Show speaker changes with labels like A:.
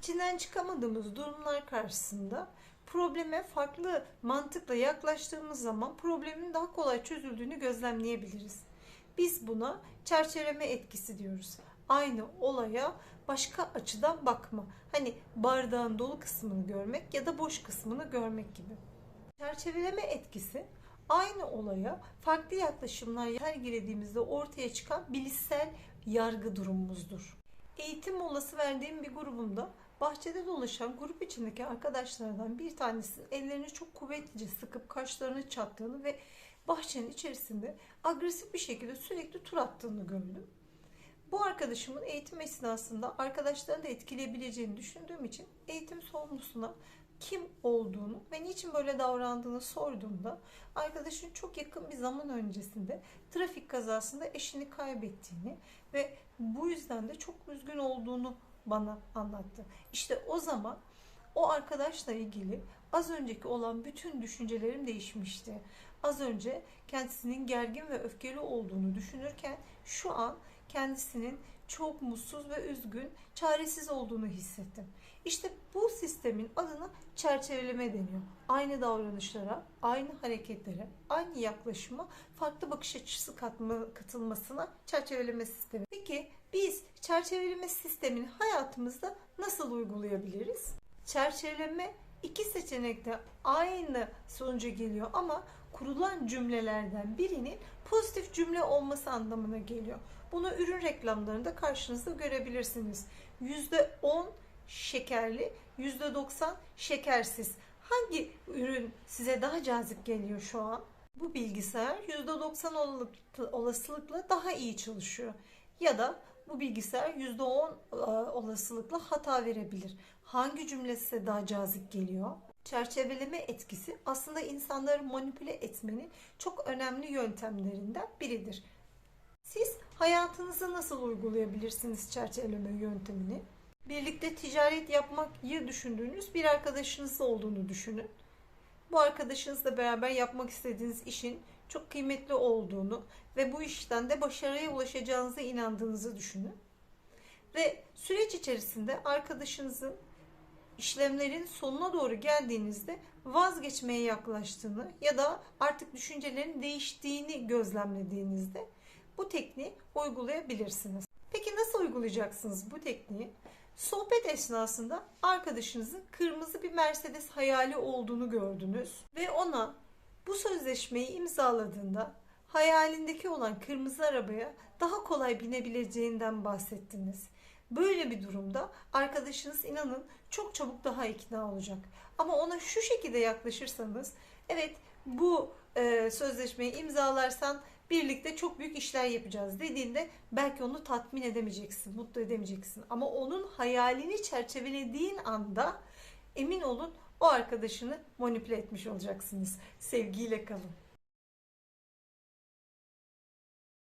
A: İçinden çıkamadığımız durumlar karşısında probleme farklı mantıkla yaklaştığımız zaman problemin daha kolay çözüldüğünü gözlemleyebiliriz. Biz buna çerçeveleme etkisi diyoruz. Aynı olaya başka açıdan bakma. Hani bardağın dolu kısmını görmek ya da boş kısmını görmek gibi. Çerçeveleme etkisi aynı olaya farklı yaklaşımlar sergilediğimizde ortaya çıkan bilişsel yargı durumumuzdur. Eğitim molası verdiğim bir grubumda bahçede dolaşan grup içindeki arkadaşlardan bir tanesi ellerini çok kuvvetlice sıkıp kaşlarını çattığını ve bahçenin içerisinde agresif bir şekilde sürekli tur attığını gördüm. Bu arkadaşımın eğitim esnasında arkadaşlarını da etkileyebileceğini düşündüğüm için eğitim sorumlusuna kim olduğunu ve niçin böyle davrandığını sorduğumda arkadaşın çok yakın bir zaman öncesinde trafik kazasında eşini kaybettiğini ve bu yüzden de çok üzgün olduğunu bana anlattı. İşte o zaman o arkadaşla ilgili az önceki olan bütün düşüncelerim değişmişti. Az önce kendisinin gergin ve öfkeli olduğunu düşünürken şu an kendisinin çok mutsuz ve üzgün, çaresiz olduğunu hissettim. İşte bu sistemin adına çerçeveleme deniyor. Aynı davranışlara, aynı hareketlere, aynı yaklaşıma farklı bakış açısı katma, katılmasına çerçeveleme sistemi. Peki biz çerçeveleme sistemini hayatımızda nasıl uygulayabiliriz? Çerçeveleme iki seçenekte aynı sonuca geliyor ama kurulan cümlelerden birinin pozitif cümle olması anlamına geliyor. Bunu ürün reklamlarında karşınızda görebilirsiniz. %10 şekerli, %90 şekersiz. Hangi ürün size daha cazip geliyor şu an? Bu bilgisayar %90 olasılıkla daha iyi çalışıyor. Ya da bu bilgisayar %10 olasılıkla hata verebilir. Hangi cümle size daha cazip geliyor? Çerçeveleme etkisi aslında insanları manipüle etmenin çok önemli yöntemlerinden biridir. Siz hayatınızı nasıl uygulayabilirsiniz çerçeveleme yöntemini? Birlikte ticaret yapmayı düşündüğünüz bir arkadaşınız olduğunu düşünün. Bu arkadaşınızla beraber yapmak istediğiniz işin çok kıymetli olduğunu ve bu işten de başarıya ulaşacağınıza inandığınızı düşünün. Ve süreç içerisinde arkadaşınızın işlemlerin sonuna doğru geldiğinizde vazgeçmeye yaklaştığını ya da artık düşüncelerin değiştiğini gözlemlediğinizde bu tekniği uygulayabilirsiniz. Peki nasıl uygulayacaksınız bu tekniği? Sohbet esnasında arkadaşınızın kırmızı bir Mercedes hayali olduğunu gördünüz ve ona bu sözleşmeyi imzaladığında hayalindeki olan kırmızı arabaya daha kolay binebileceğinden bahsettiniz. Böyle bir durumda arkadaşınız inanın çok çabuk daha ikna olacak. Ama ona şu şekilde yaklaşırsanız evet bu e, sözleşmeyi imzalarsan birlikte çok büyük işler yapacağız dediğinde belki onu tatmin edemeyeceksin, mutlu edemeyeceksin. Ama onun hayalini çerçevelediğin anda emin olun o arkadaşını manipüle etmiş olacaksınız. Sevgiyle kalın.